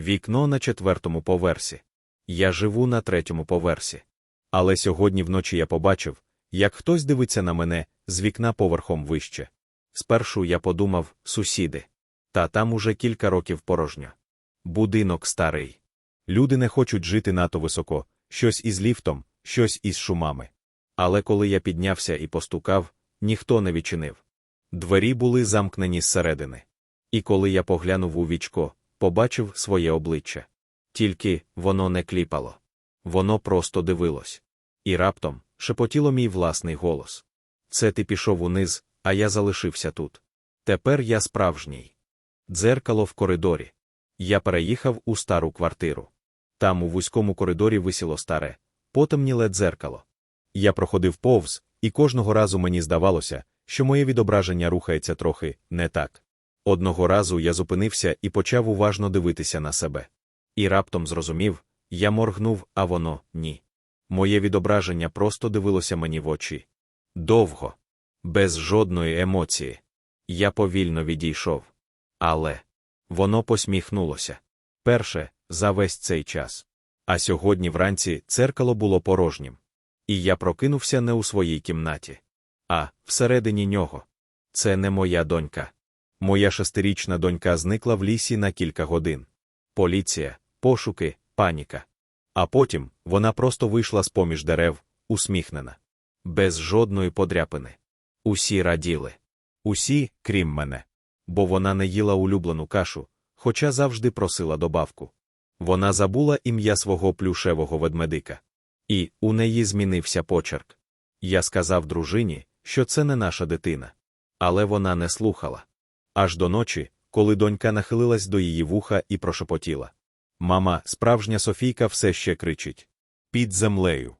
Вікно на четвертому поверсі. Я живу на третьому поверсі. Але сьогодні вночі я побачив, як хтось дивиться на мене з вікна поверхом вище. Спершу я подумав, сусіди. Та там уже кілька років порожньо. Будинок старий. Люди не хочуть жити надто високо, щось із ліфтом, щось із шумами. Але коли я піднявся і постукав, ніхто не відчинив. Двері були замкнені зсередини. І коли я поглянув у вічко, побачив своє обличчя. Тільки воно не кліпало. Воно просто дивилось. І раптом шепотіло мій власний голос. Це ти пішов униз, а я залишився тут. Тепер я справжній. Дзеркало в коридорі. Я переїхав у стару квартиру. Там у вузькому коридорі висіло старе, потемніле дзеркало. Я проходив повз, і кожного разу мені здавалося, що моє відображення рухається трохи не так. Одного разу я зупинився і почав уважно дивитися на себе. І раптом зрозумів, я моргнув, а воно ні. Моє відображення просто дивилося мені в очі. Довго, без жодної емоції. Я повільно відійшов. Але воно посміхнулося. Перше, за весь цей час. А сьогодні вранці церкало було порожнім. І я прокинувся не у своїй кімнаті, а всередині нього. Це не моя донька. Моя шестирічна донька зникла в лісі на кілька годин. Поліція, пошуки, паніка. А потім вона просто вийшла з поміж дерев, усміхнена. Без жодної подряпини. Усі раділи. Усі, крім мене. Бо вона не їла улюблену кашу, хоча завжди просила добавку. Вона забула ім'я свого плюшевого ведмедика. І у неї змінився почерк. Я сказав дружині, що це не наша дитина. Але вона не слухала. Аж до ночі, коли донька нахилилась до її вуха і прошепотіла. Мама, справжня Софійка все ще кричить. Під землею.